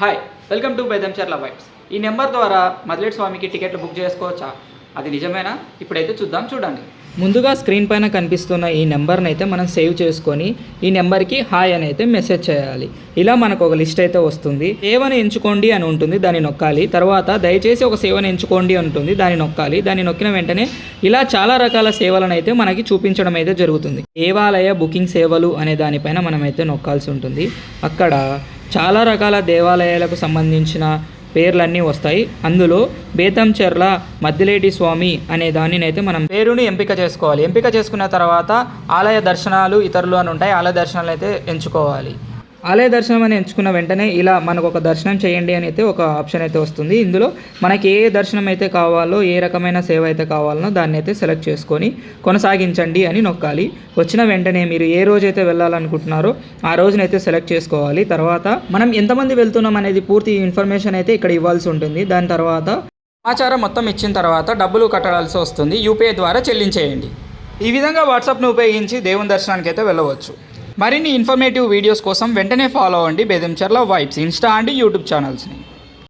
Hi welcome to Bethamcherla vibes ఈ number ద్వారా మదిలేటి స్వామికి టికెట్లు బుక్ చేసుకోవచ్చా? అది నిజమేనా? ఇప్పుడైతే చూద్దాం చూడండి. ముందుగా స్క్రీన్ పైన కనిపిస్తున్న ఈ నెంబర్ని అయితే మనం సేవ్ చేసుకొని ఈ నెంబర్కి హాయ్ అని అయితే మెసేజ్ చేయాలి. ఇలా మనకు ఒక లిస్ట్ అయితే వస్తుంది. సేవను ఎంచుకోండి అని ఉంటుంది దాన్ని నొక్కాలి. తర్వాత దయచేసి ఒక సేవను ఎంచుకోండి ఉంటుంది దాన్ని నొక్కాలి. దాన్ని నొక్కిన వెంటనే ఇలా చాలా రకాల సేవలను అయితే మనకి చూపించడం అయితే జరుగుతుంది. దేవాలయ బుకింగ్ సేవలు అనే దానిపైన మనం అయితే నొక్కాల్సి ఉంటుంది. అక్కడ చాలా రకాల దేవాలయాలకు సంబంధించిన పేర్లన్నీ వస్తాయి. అందులో బేతంచెర్ల మద్దిలేటి స్వామి అనే దానినైతే మనం పేరుని ఎంపిక చేసుకోవాలి. ఎంపిక చేసుకున్న తర్వాత ఆలయ దర్శనాలు ఇతరులు అని ఉంటాయి. ఆలయ దర్శనాలు అయితే ఎంచుకోవాలి. ఆలయ దర్శనం అని ఎంచుకున్న వెంటనే ఇలా మనకు ఒక దర్శనం చేయండి అని అయితే ఒక ఆప్షన్ అయితే వస్తుంది. ఇందులో మనకి ఏ దర్శనం అయితే కావాలో ఏ రకమైన సేవ అయితే కావాలనో దాన్ని అయితే సెలెక్ట్ చేసుకొని కొనసాగించండి అని నొక్కాలి. వచ్చిన వెంటనే మీరు ఏ రోజైతే వెళ్ళాలనుకుంటున్నారో ఆ రోజునైతే సెలెక్ట్ చేసుకోవాలి. తర్వాత మనం ఎంతమంది వెళ్తున్నాం అనేది పూర్తి ఇన్ఫర్మేషన్ అయితే ఇక్కడ ఇవ్వాల్సి ఉంటుంది. దాని తర్వాత సమాచారం మొత్తం ఇచ్చిన తర్వాత డబ్బులు కట్టాల్సి వస్తుంది. యూపీఐ ద్వారా చెల్లించేయండి. ఈ విధంగా వాట్సాప్ను ఉపయోగించి దేవుని దర్శనానికి అయితే వెళ్ళవచ్చు. మరిన్ని ఇన్ఫర్మేటివ్ వీడియోస్ కోసం వెంటనే ఫాలో అవ్వండి. Bethamcherla vibes insta and YouTube ఛానల్స్ని